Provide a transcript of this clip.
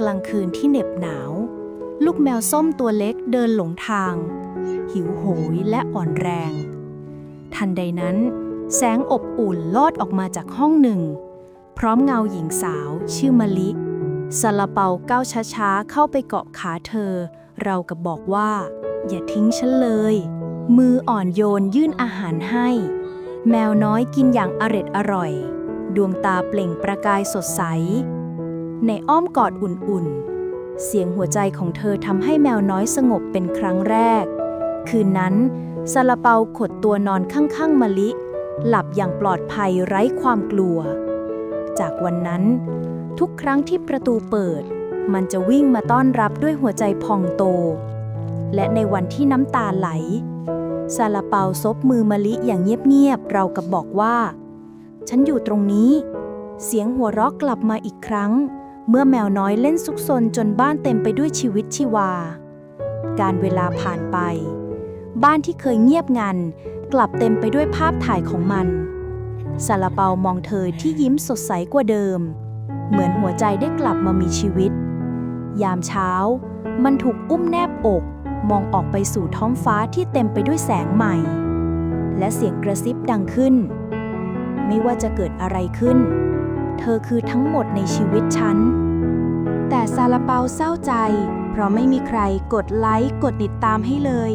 กลางคืนที่เหน็บหนาว ลูกแมวส้มตัวเล็กเดินหลงทาง หิวโหยและอ่อนแรง ทันใดนั้น แสงอบอุ่นลอดออกมาจากห้องหนึ่ง พร้อมเงาหญิงสาวชื่อมะลิซาลาเปาก้าวช้าๆ เข้าไปเกาะขาเธอ เรากับบอกว่า อย่าทิ้งฉันเลย มืออ่อนโยนยื่นอาหารให้ แมวน้อยกินอย่างอร็ดอร่อย ดวงตาเปล่งประกายสดใส ในอ้อมกอดอุ่นๆ เสียงหัวใจของเธอทำให้แมวน้อยสงบเป็นครั้งแรก คืนนั้นซาลาเปาขดตัวนอนข้างๆมะลิ หลับอย่างปลอดภัยไร้ความกลัว จากวันนั้น ทุกครั้งที่ประตูเปิด มันจะวิ่งมาต้อนรับด้วยหัวใจพองโต และในวันที่น้ำตาไหลซาลาเปาซบมือมะลิอย่างเงียบๆเรากับบอกว่า ฉันอยู่ตรงนี้ เสียงหัวเราะกลับมาอีกครั้ง เมื่อแมวน้อยเล่นซุกซนจนบ้านเต็มไปด้วยชีวิตชีวา การเวลาผ่านไป บ้านที่เคยเงียบงัน กลับเต็มไปด้วยภาพถ่ายของมันซาลาเปามองเธอที่ยิ้มสดใสกว่าเดิม เหมือนหัวใจได้กลับมามีชีวิต ยามเช้า มันถูกอุ้มแนบอก มองออกไปสู่ท้องฟ้าที่เต็มไปด้วยแสงใหม่ และเสียงกระซิบดังขึ้น ไม่ว่าจะเกิดอะไรขึ้น เธอคือทั้งหมดในชีวิตฉัน แต่ซาลาเปาเศร้าใจ เพราะไม่มีใครกดไลค์กดติดตามให้เลย